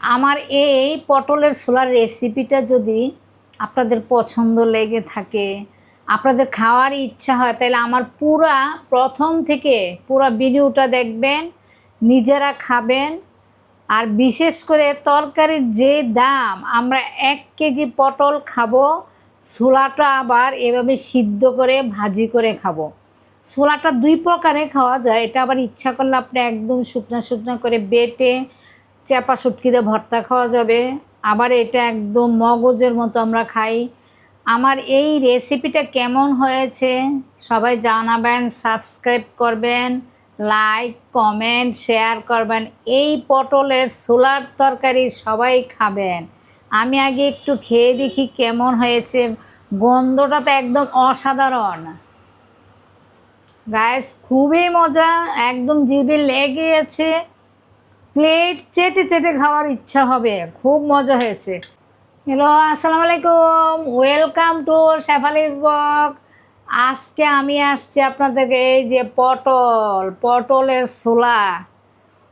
আমার এই পটলের ছোলার রেসিপিটা যদি আপনাদের পছন্দ লেগে থাকে, আপনাদের খাওয়ার ইচ্ছা হয়, তাহলে আমার পুরা প্রথম থেকে পুরা ভিডিওটা দেখবেন, নিজেরা খাবেন, আর বিশেষ করে তরকারির যে দাম, আমরা এক কেজি পটল খাব, ছোলাটা আবার এভাবে সিদ্ধ করে ভাজি করে খাব। ছোলাটা দুই প্রকারে খাওয়া যায়, এটা আবার ইচ্ছা করলে আপনি একদম শুকনো শুকনো করে বেটে চাপা শুটকিতে ভর্তা খাওয়া যাবে। আবার এটা একদম মগজের মতো আমরা খাই। আমার এই রেসিপিটা কেমন হয়েছে সবাই জানাবেন সাবস্ক্রাইব করবেন লাইক কমেন্ট শেয়ার করবেন। এই পটলের ছোলার তরকারি সবাই খাবেন। আমি আগে একটু খেয়ে দেখি কেমন হয়েছে। গন্ধটা তো একদম অসাধারণ। গায়েস খুবই মজা। একদম জিভে লেগে আছে প্লেট চেটে চেটে খাওয়ার ইচ্ছা হবে। খুব মজা হয়েছে। হ্যালো আসসালামু আলাইকুম। ওয়েলকাম টু শেফালির ব্লগ আজকে আমি আসছি আপনাদেরকে এই যে পটল, পটলের ছোলা।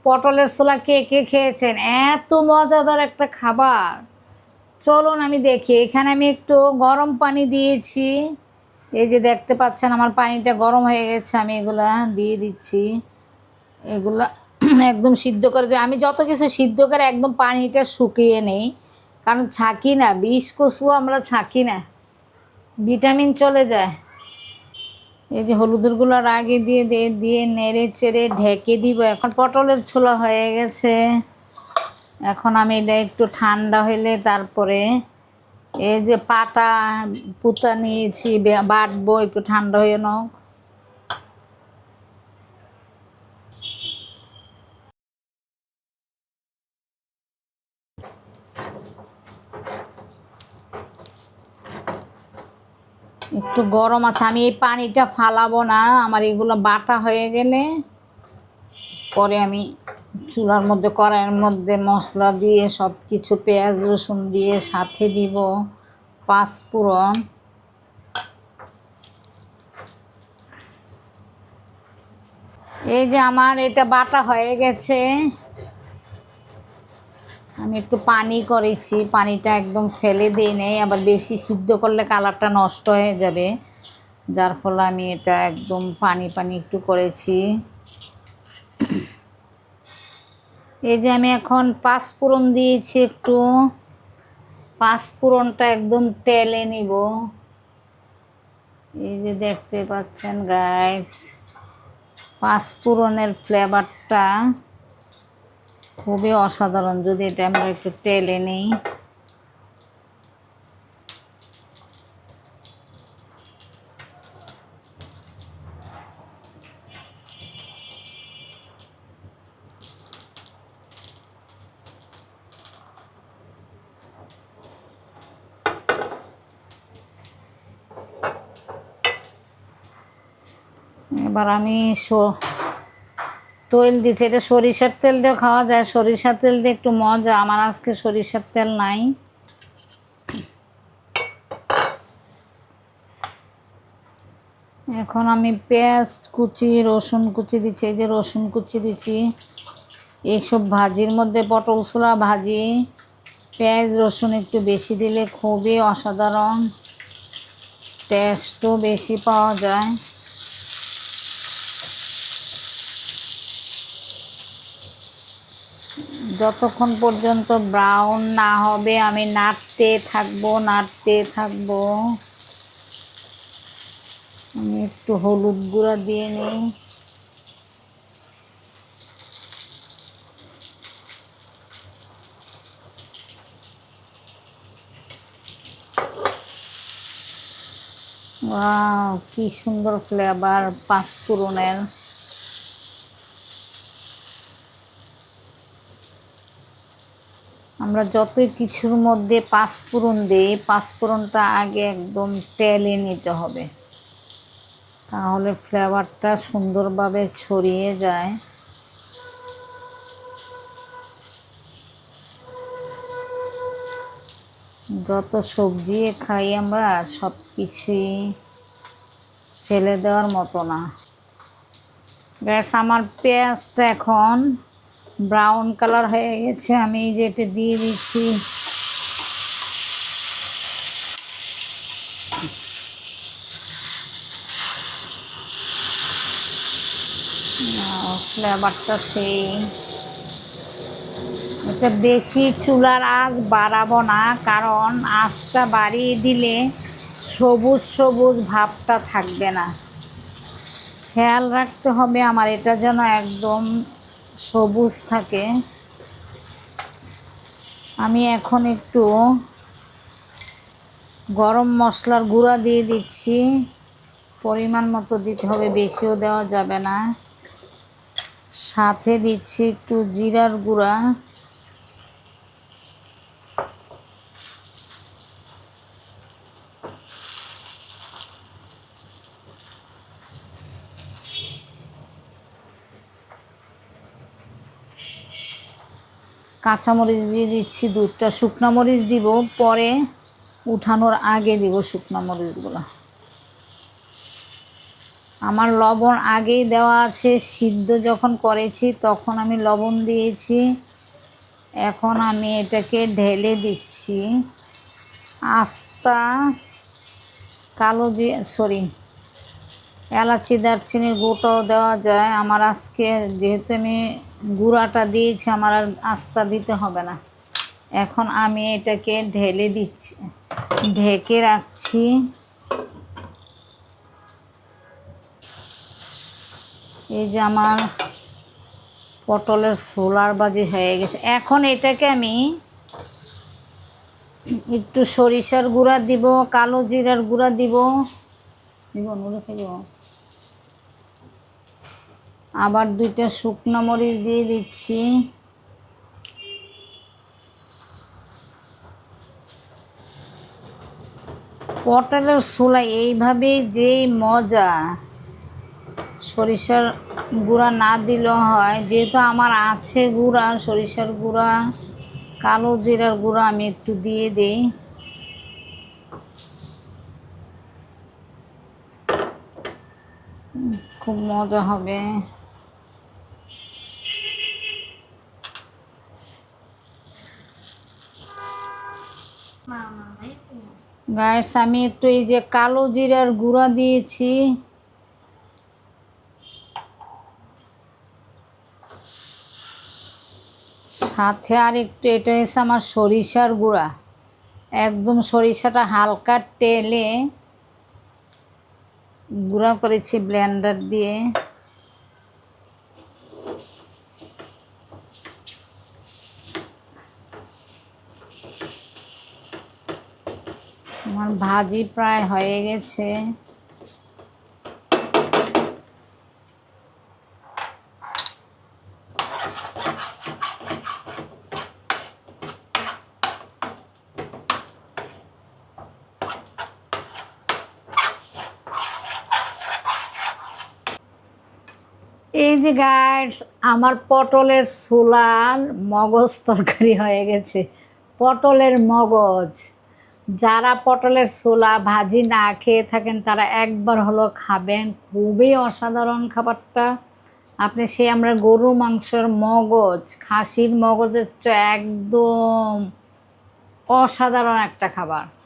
পটলের ছোলা কে কে খেয়েছেন? এত মজাদার একটা খাবার। চলুন আমি দেখি। এখানে আমি একটু গরম পানি দিয়েছি। এই যে দেখতে পাচ্ছেন, আমার পানিটা গরম হয়ে গেছে, আমি এগুলা দিয়ে দিচ্ছি। এগুলা একদম সিদ্ধ করে দিই। আমি যত কিছু সিদ্ধ করে একদম পানিটা শুকিয়ে নেই। কারণ ছাঁকি না, বিষ কচু আমরা ছাঁকি না। ভিটামিন চলে যায়। এই যে হলুদের গুঁড়ার আগে দিয়ে দিয়ে দিয়ে নেড়ে চেড়ে ঢেকে দিব। এখন পটলের ছোলা হয়ে গেছে। এখন আমি এটা একটু ঠান্ডা হইলে তারপরে এই যে পাটা, পুতা নিয়েছি বাটবো, একটু ঠান্ডা হয়ে নাও। একটু গরম আছে, আমি এই পানিটা ফালাবো না, আমার এগুলো বাটা হয়ে গেলে পরে আমি চুলার মধ্যে, কড়াইয়ের মধ্যে মশলা দিয়ে সব কিছু পেঁয়াজ, রসুন দিয়ে সাথে দিব পাঁচফোড়ন এই যে আমার এটা বাটা হয়ে গেছে। আমি একটু পানি করেছি, পানিটা একদম ফেলে দিই নেই, আবার বেশি সিদ্ধ করলে কালারটা নষ্ট হয়ে যাবে। যার ফলে আমি এটা একদম পানি পানি একটু করেছি। এই যে আমি এখন পাঁচফোড়ন দিয়েছি একটু। পাঁচফোড়নটা একদম টেলে নিব। এই যে দেখতে পাচ্ছেন গাইস পাঁচফোড়নের ফ্লেভারটা খুবই অসাধারণ। যদি এটা আমরা একটু টেলে নিই। এবার আমি তেল দিচ্ছি এটা সরিষার তেল দিয়ে খাওয়া যায়। সরিষার তেল দিয়ে একটু মজা, আমার আজকে সরিষার তেল নাই। এখন আমি পেঁয়াজ কুচি, রসুন কুচি দিচ্ছি, এই যে রসুন কুচি দিচ্ছি। এইসব ভাজির মধ্যে পটল ছোলা ভাজি, পেঁয়াজ, রসুন একটু বেশি দিলে খুবই অসাধারণ টেস্টও বেশি পাওয়া যায়। যতক্ষণ পর্যন্ত ব্রাউন না হবে, আমি নাড়তে থাকব নাড়তে থাকব। আমি একটু হলুদ গুঁড়া দিয়ে নিই। কি সুন্দর ফ্লেভার পাঁচ পাঁচফোড়নের আমরা যতই কিছুর মধ্যে পাঁচফোড়ন দিই পাঁচফোড়নটা আগে একদম তেলে নিতে হবে। তাহলে ফ্লেভারটা সুন্দরভাবে ছড়িয়ে যায়। যত সবজি খাই আমরা সব কিছুই ফেলে দেওয়ার মতো না। ব্যাস, আমার পেঁয়াজটা এখন ব্রাউন কালার হয়ে গেছে, আমি এই দিয়ে দিচ্ছি। ফ্লেভারটা সেই। এটা বেশি চুলার আঁচ বাড়াবো না, কারণ আঁচটা বাড়িয়ে দিলে সবুজ সবুজ ভাবটা থাকবে না। খেয়াল রাখতে হবে আমার এটা যেন একদম সবুজ থাকে। আমি এখন একটু গরম মশলার গুঁড়া দিয়ে দিচ্ছি। পরিমাণ মতো দিতে হবে, বেশিও দেওয়া যাবে না। সাথে দিচ্ছি একটু জিরার গুঁড়া। কাঁচামরিচ দিয়ে দিচ্ছি, দুধটা শুকনো মরিচ দিব, পরে উঠানোর আগে দিব শুকনো মরিচগুলো। আমার লবণ আগেই দেওয়া আছে, সিদ্ধ যখন করেছি তখন আমি লবণ দিয়েছি। এখন আমি এটাকে ঢেলে দিচ্ছি। আস্তা কালো যে, সরি এলাচি, দারচিনির গুঁটাও দেওয়া যায়। আমার আজকে যেহেতু আমি গুঁড়াটা দিয়েছি, আমার আর আস্তা দিতে হবে না। এখন আমি এটাকে ঢেলে দিচ্ছি। ঢেকে রাখছি। এই যে আমার পটলের সোলার বাজি হয়ে গেছে। এখন এটাকে আমি একটু সরিষার গুঁড়া দিব, কালো জিরার গুঁড়া দিব। দিব নুরে খাইব। আবার দুইটা শুকনো মরিচ দিয়ে দিচ্ছি। পটলের ছোলা এইভাবে যেই মজা। সরিষার গুঁড়া না দিলেও হয়। যেহেতু আমার আছে গুঁড়া, সরিষার গুঁড়া, কালো জিরার গুঁড়া আমি একটু দিয়ে দিই। খুব মজা হবে। গায়েস আমি একটু এই যে কালো জিরার গুঁড়া দিয়েছি। সাথে আর একটু এটা হচ্ছে আমার সরিষার গুঁড়া। একদম সরিষাটা হালকা টেলে গুঁড়া করেছি ব্লেন্ডার দিয়ে। আমার ভাজি প্রায় হয়ে গেছে। এই যে গাইডস আমার পটলের ছোলার মগজ তরকারি হয়ে গেছে। পটলের মগজ। যারা পটলের ছোলা, ভাজি না খেয়ে থাকেন, তারা একবার হলো খাবেন। খুবই অসাধারণ খাবারটা। আপনি সে আমরা গরু মাংসের মগজ, খাসির মগজের একদম অসাধারণ একটা খাবার।